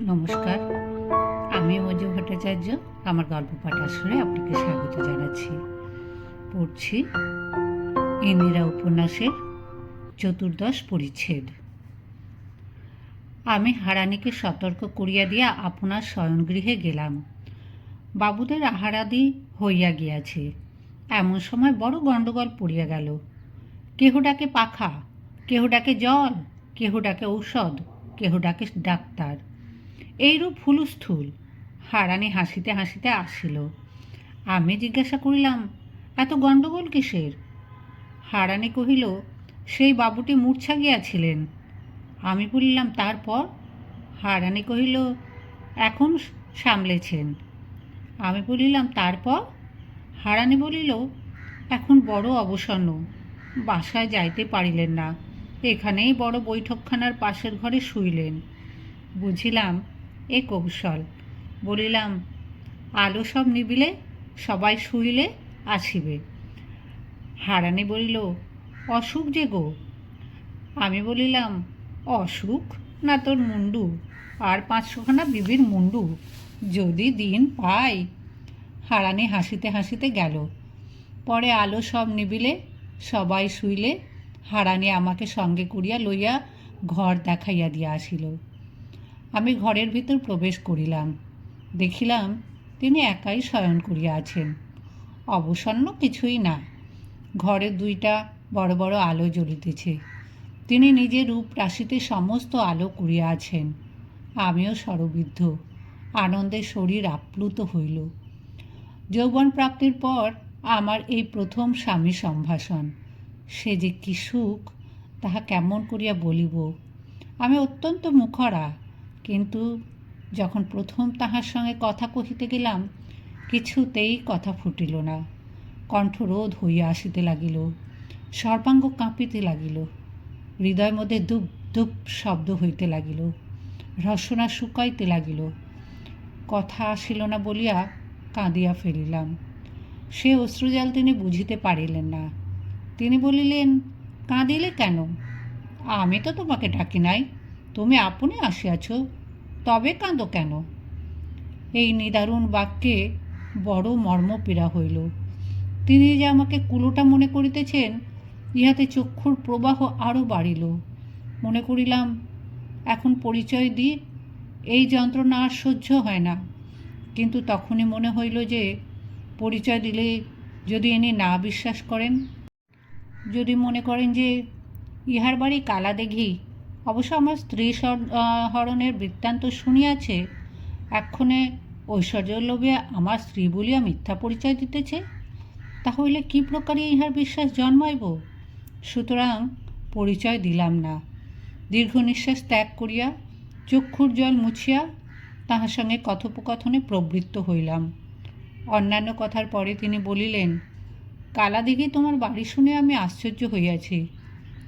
নমস্কার, আমি মঞ্জু ভট্টাচার্য। আমার গল্প পাঠ আসরে আপনাকে স্বাগত জানাচ্ছি। পড়ছি ইন্দিরা উপন্যাসের চতুর্দশ পরিচ্ছেদ। আমি হারানিকে সতর্ক করিয়া দিয়া আপনার শয়নগৃহে গেলাম। বাবুদের আহারাদি হইয়া গিয়াছে। এমন সময় বড় গণ্ডগোল পড়িয়া গেল। কেহ ডাকে পাখা, কেহ ডাকে জল, কেহ ডাকে ঔষধ, কেহ ডাকে ডাক্তার। এইরূপ হুলুস্থুল হারানি হাসিতে হাসিতে আসিল। আমি জিজ্ঞাসা করিলাম, এত গণ্ডগোল কিসের? হারানি কহিল, সেই বাবুটি মূর্ছা গিয়াছিলেন। আমি বলিলাম, তারপর? হারানি কহিল, এখন সামলেছেন। আমি বলিলাম, তারপর? হারানি বলিল, এখন বড় অবসন্ন, বাসায় যাইতে পারিলেন না। এখানেই বড় বৈঠকখানার পাশের ঘরে শুইলেন। বুঝিলাম এ কৌশল। বলিলাম, আলো সব নিবিলে, সবাই শুইলে আসিবে। হারানি বলিল, অসুখ যে গো? আমি বলিলাম, অসুখ? না তোর মুন্ডু। আর পাঁচশোখানা বিবির মুন্ডু। যদি দিন পাই। হারানি হাসিতে হাসিতে গেল। পরে আলো সব নিবিলে, সবাই শুইলে, হারানি আমাকে সঙ্গে করিয়া লইয়া ঘর দেখাইয়া দিয়া আসিল। আমি ঘরের ভিতর প্রবেশ করিলাম। দেখিলাম তিনি একাই শয়ন করিয়া আছেন। অবসন্ন কিছুই না। ঘরে দুইটা বড় বড় আলো জ্বলিতেছে। তিনি নিজের রূপ রাশিতে সমস্ত আলো করিয়া আছেন। আমিও সরবিদ্ধ। আনন্দে শরীর আপ্লুত হইল। যৌবন প্রাপ্তির পর আমার এই প্রথম স্বামী সম্ভাষণ। সে যে কি সুখ, তাহা কেমন করিয়া বলিব? আমি অত্যন্ত মুখরা। কিন্তু যখন প্রথম তাহার সঙ্গে কথা কহিতে গেলাম, কিছুতেই কথা ফুটিল না। কণ্ঠরোধ হইয়া আসিতে লাগিল, সর্বাঙ্গ কাঁপিতে লাগিল, হৃদয় মধ্যে দুপ দুপ শব্দ হইতে লাগিল, রসনা শুকাইতে লাগিল। কথা আসিল না বলিয়া কাঁদিয়া ফেলিলাম। সে অশ্রুজাল তিনি বুঝিতে পারিলেন না। তিনি বলিলেন, কাঁদিলে কেন? আমি তো তোমাকে ডাকি নাই। তুমি আপনি আসিয়াছ, তবে কাঁদ কেন? এই নিদারুণ বাক্যে বড় মর্মপীড়া হইল। তিনি যে আমাকে কুলোটা মনে করিতেছেন, ইহাতে চক্ষুর প্রবাহ আরও বাড়িল। মনে করিলাম, এখন পরিচয় দিই, এই যন্ত্রণা আর সহ্য হয় না। কিন্তু তখনই মনে হইল যে, পরিচয় দিলে যদি ইনি না বিশ্বাস করেন, যদি মনে করেন যে, ইহার বাড়ি কালাদেঘি অবশ্য আমার স্ত্রী হরণের বৃত্তান্ত শুনিয়াছে, এক্ষণে ঐশ্বর্য লোভে আমার স্ত্রী বলিয়া মিথ্যা পরিচয় দিতেছে। তাহলে কি প্রকারে ইহার বিশ্বাস জন্মাইব? সুতরাং পরিচয় দিলাম না। দীর্ঘ নিঃশ্বাস ত্যাগ করিয়া চক্ষুর জল মুছিয়া তাহার সঙ্গে কথোপকথনে প্রবৃত্ত হইলাম। অন্যান্য কথার পরে তিনি বলিলেন কালাদিঘি তোমার বাড়ি শুনে আমি আশ্চর্য হইয়াছি।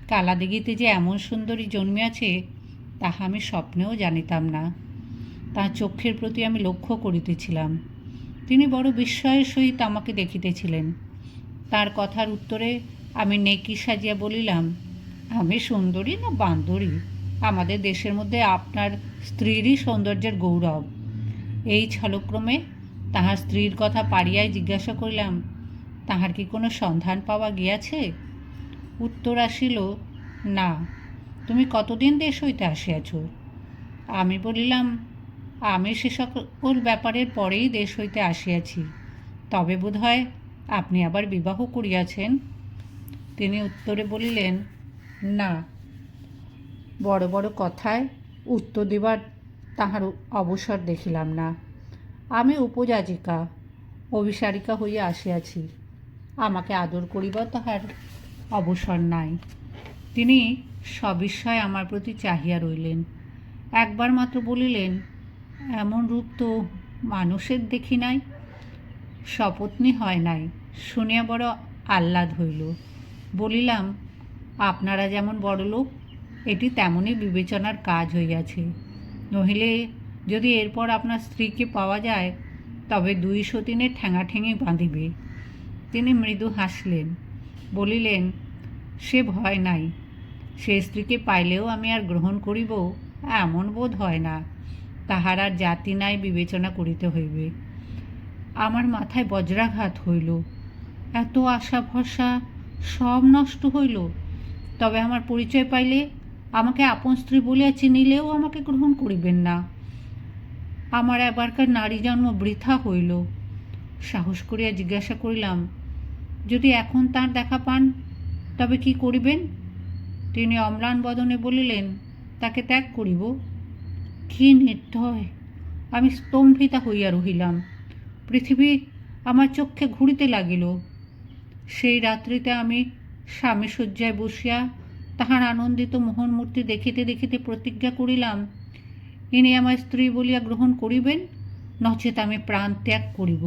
কালাদিঘিতে যে এমন সুন্দরী জন্মিয়াছে, তাহা আমি স্বপ্নেও জানিতাম না। তাঁর চক্ষের প্রতি আমি লক্ষ্য করিতেছিলাম। তিনি বড় বিস্ময়ের সহিত আমাকে দেখিতেছিলেন। তার কথার উত্তরে আমি নেকি সাজিয়া বলিলাম, আমি সুন্দরী না বান্দরী? আমাদের দেশের মধ্যে আপনার স্ত্রীরই সৌন্দর্যের গৌরব। এই ছলক্রমে তাহার স্ত্রীর কথা পারিয়াই জিজ্ঞাসা করিলাম, তাহার কি কোনো সন্ধান পাওয়া গিয়াছে? উত্তর আসিল, না, তুমি কতদিন দেশ হইতে আসিয়াছ? আমি বলিলাম, আমি সে সকল ব্যাপারের পরেই দেশ হইতে আসিয়াছি, তবে বোধ হয় আপনি আবার বিবাহ করিয়াছেন? তিনি উত্তরে বলিলেন, না। বড় বড় কথায় উত্তর দিবার তাহার অবসর দেখিলাম না। আমি উপযাজিকা, অভিসারিকা হইয়া আসিয়াছি। আমাকে আদর করিবার তাহার অবসর নাই। তিনি সবিস্ময় আমার প্রতি চাহিয়া রইলেন। একবার মাত্র বলিলেন, এমন রূপ তো মানুষের দেখি নাই, শপথনি হয় নাই। শুনিয়া বড় আহ্লাদ হইল। বলিলাম, আপনারা যেমন বড় লোক এটি তেমনই বিবেচনার কাজ হইয়াছে। নহিলে যদি এরপর আপনার স্ত্রীকে পাওয়া যায়, তবে দুই সতীনের ঠ্যাঙাঠেঙে বাঁধিবে। তিনি মৃদু হাসলেন। বলিলেন, সে ভয় নাই। সে স্ত্রীকে পাইলেও আমি আর গ্রহণ করিব, এমন বোধ হয় না। তাহার আর জাতি নাই বিবেচনা করিতে হইবে। আমার মাথায় বজ্রাঘাত হইল। এত আশা ভরসা সব নষ্ট হইল। তবে আমার পরিচয় পাইলে আমাকে আপন স্ত্রী বলিয়া চিনিলেও আমাকে গ্রহণ করিবেন না। আমার এবারকার নারী জন্ম বৃথা হইল। সাহস করিয়া জিজ্ঞাসা করিলাম যদি এখন তার দেখা পান, তবে কি করিবেন? তিনি অম্লান বদনে বলিলেন, তাকে ত্যাগ করিব। কি নির্দয়! আমি স্তম্ভিতা হইয়া রহিলাম। পৃথিবী আমার চক্ষে ঘুরিতে লাগিল। সেই রাত্রিতে আমি স্বামী শয্যায় বসিয়া তাহার আনন্দিত মোহনমূর্তি দেখিতে দেখিতে প্রতিজ্ঞা করিলাম, ইনি আমার স্ত্রী বলিয়া গ্রহণ করিবেন, নচেত আমি প্রাণ ত্যাগ করিব।